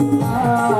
Allah.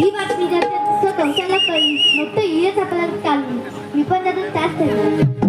ही बातमी जात्यात कंसाला कळली मग तो येच आपल्याला चालली. मी पण जातात त्याच ठेवला